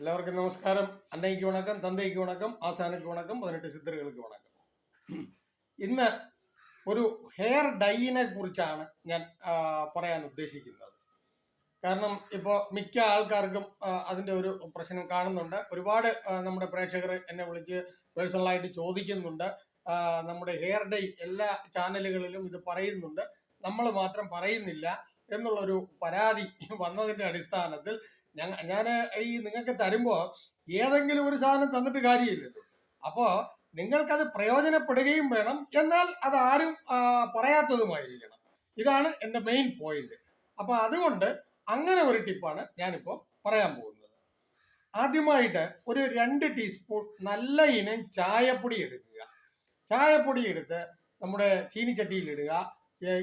എല്ലാവർക്കും നമസ്കാരം. അന്നയ്ക്ക് വണക്കം തന്തയ്ക്ക് വണക്കം ആസാനയ്ക്ക് വണക്കം പതിനെട്ട് സിദ്ധറുകൾക്ക് വണക്കം. ഇന്ന് ഒരു ഹെയർ ഡൈയിനെ കുറിച്ചാണ് ഞാൻ പറയാൻ ഉദ്ദേശിക്കുന്നത്. കാരണം ഇപ്പോൾ മിക്ക ആൾക്കാർക്കും അതിന്റെ ഒരു പ്രശ്നം കാണുന്നുണ്ട്. ഒരുപാട് നമ്മുടെ പ്രേക്ഷകർ എന്നെ വിളിച്ച് പേഴ്സണലായിട്ട് ചോദിക്കുന്നുണ്ട്. നമ്മുടെ ഹെയർ ഡൈ എല്ലാ ചാനലുകളിലും ഇത് പറയുന്നുണ്ട്. നമ്മൾ മാത്രം പറയുന്നില്ല. എന്നുള്ളൊരു പരാതി വന്നതിന്റെ അടിസ്ഥാനത്തിൽ ഞാൻ ഈ നിങ്ങൾക്ക് തരുമ്പോ ഏതെങ്കിലും ഒരു സാധനം തന്നിട്ട് കാര്യമില്ലല്ലോ അപ്പോ നിങ്ങൾക്കത് പ്രയോജനപ്പെടുകയും വേണം. എന്നാൽ അത് ആരും പറയാത്തതുമായിരിക്കണം. ഇതാണ് എന്റെ മെയിൻ പോയിന്റ് അപ്പൊ അതുകൊണ്ട് അങ്ങനെ ഒരു ടിപ്പാണ് ഞാനിപ്പോ പറയാൻ പോകുന്നത്. ആദ്യമായിട്ട് ഒരു രണ്ട് ടീസ്പൂൺ നല്ല ഇനം ചായപ്പൊടി എടുക്കുക. ചായപ്പൊടി എടുത്ത് നമ്മുടെ ചീനിച്ചട്ടിയിൽ ഇടുക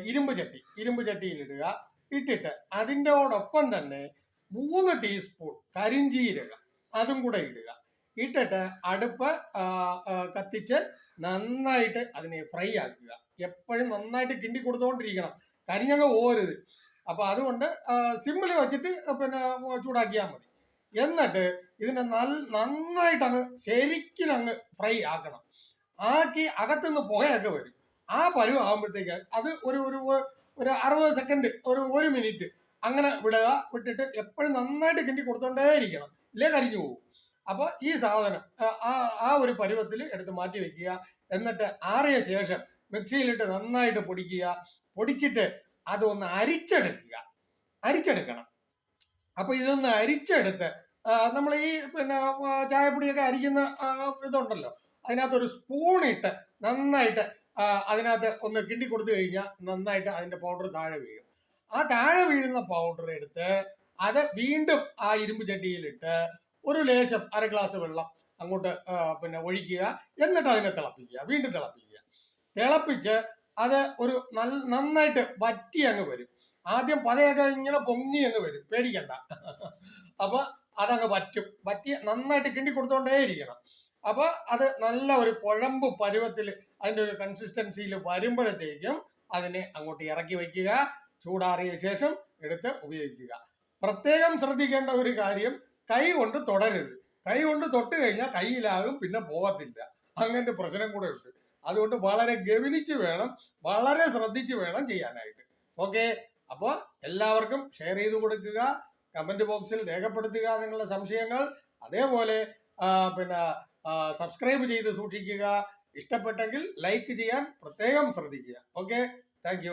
ഇരുമ്പ് ചട്ടി ഇരുമ്പ് ചട്ടിയിൽ ഇടുക ഇട്ടിട്ട് അതിന്റെയോടൊപ്പം തന്നെ മൂന്ന് ടീസ്പൂൺ കരിഞ്ചീരക അതും കൂടെ ഇടുക. ഇട്ടിട്ട് അടുപ്പ് കത്തിച്ച് നന്നായിട്ട് അതിനെ ഫ്രൈ ആക്കുക. എപ്പോഴും നന്നായിട്ട് കിണ്ടി കൊടുത്തുകൊണ്ടിരിക്കണം കരിഞ്ഞങ്ങ് പോരുത്. അപ്പൊ അതുകൊണ്ട് സിമ്മിൽ വെച്ചിട്ട് പിന്നെ ചൂടാക്കിയാൽ മതി. എന്നിട്ട് ഇതിനെ നല്ല നന്നായിട്ട് അങ്ങ് ശരിക്കും അങ്ങ് ഫ്രൈ ആക്കണം. ആക്കി അകത്തുനിന്ന് പുകയൊക്കെ വരും. ആ പരുവാകുമ്പോഴത്തേക്ക് അത് ഒരു ഒരു ഒരു അറുപത് സെക്കൻഡ് ഒരു ഒരു മിനിറ്റ് അങ്ങനെ വിടുക വിട്ടിട്ട് എപ്പോഴും നന്നായിട്ട് കിണ്ടി കൊടുത്തോണ്ടേയിരിക്കണം. ഇല്ലേ കരിഞ്ഞു പോകും അപ്പോൾ ഈ സാധനം ആ, ആ ഒരു പരുവത്തിൽ എടുത്ത് മാറ്റി വെക്കുക. എന്നിട്ട് ആറിയ ശേഷം മിക്സിയിലിട്ട് നന്നായിട്ട് പൊടിക്കുക. പൊടിച്ചിട്ട് അതൊന്ന് അരിച്ചെടുക്കുക. അരിച്ചെടുക്കണം. അപ്പൊ ഇതൊന്ന് അരിച്ചെടുത്ത് നമ്മൾ ഈ പിന്നെ ചായപ്പൊടിയൊക്കെ അരിക്കുന്ന ഇതുണ്ടല്ലോ. അതിനകത്തൊരു സ്പൂൺ ഇട്ട് നന്നായിട്ട് അതിനകത്ത് ഒന്ന് കിണ്ടി കൊടുത്തു കഴിഞ്ഞാൽ നന്നായിട്ട് അതിന്റെ പൗഡർ താഴെ വീഴും. ആ താഴെ വീഴുന്ന പൗഡർ എടുത്ത് അത് വീണ്ടും ആ ഇരുമ്പ് ചട്ടിയിലിട്ട് ഒരു ലേശം അര ഗ്ലാസ് വെള്ളം അങ്ങോട്ട് പിന്നെ ഒഴിക്കുക. എന്നിട്ട് അതിനെ തിളപ്പിക്കുക. വീണ്ടും തിളപ്പിക്കുക. തിളപ്പിച്ച് അത് ഒരു നല്ല നന്നായിട്ട് വറ്റി അങ്ങ് വരും. ആദ്യം പതയൊക്കെ ഇങ്ങനെ പൊങ്ങി അങ്ങ് വരും. പേടിക്കണ്ട. അപ്പൊ അതങ്ങ് വറ്റും. വറ്റി നന്നായിട്ട് കിണ്ടി കൊടുത്തോണ്ടേ ഇരിക്കണം അപ്പൊ അത് നല്ല ഒരു കുഴമ്പ് പരുവത്തിൽ അതിന്റെ ഒരു കൺസിസ്റ്റൻസിയിൽ വരുമ്പോഴത്തേക്കും അതിനെ അങ്ങോട്ട് ഇറക്കി വെക്കുക ചൂടാറിയ ശേഷം എടുത്ത് ഉപയോഗിക്കുക. പ്രത്യേകം ശ്രദ്ധിക്കേണ്ട ഒരു കാര്യം കൈ കൊണ്ട് തുടരുത്. കൈ കൊണ്ട് തൊട്ട് കഴിഞ്ഞാൽ കയ്യിലാകും പിന്നെ പോകത്തില്ല അങ്ങനത്തെ പ്രശ്നം കൂടെ ഉണ്ട്. അതുകൊണ്ട് വളരെ ഗവനിച്ച് വേണം വളരെ ശ്രദ്ധിച്ച് വേണം ചെയ്യാനായിട്ട്. ഓക്കെ? അപ്പോൾ എല്ലാവർക്കും ഷെയർ ചെയ്ത് കൊടുക്കുക കമന്റ് ബോക്സിൽ രേഖപ്പെടുത്തുക നിങ്ങളുടെ സംശയങ്ങൾ. അതേപോലെ പിന്നെ സബ്സ്ക്രൈബ് ചെയ്ത് സൂക്ഷിക്കുക. ഇഷ്ടപ്പെട്ടെങ്കിൽ ലൈക്ക് ചെയ്യാൻ പ്രത്യേകം ശ്രദ്ധിക്കുക. ഓക്കെ? താങ്ക്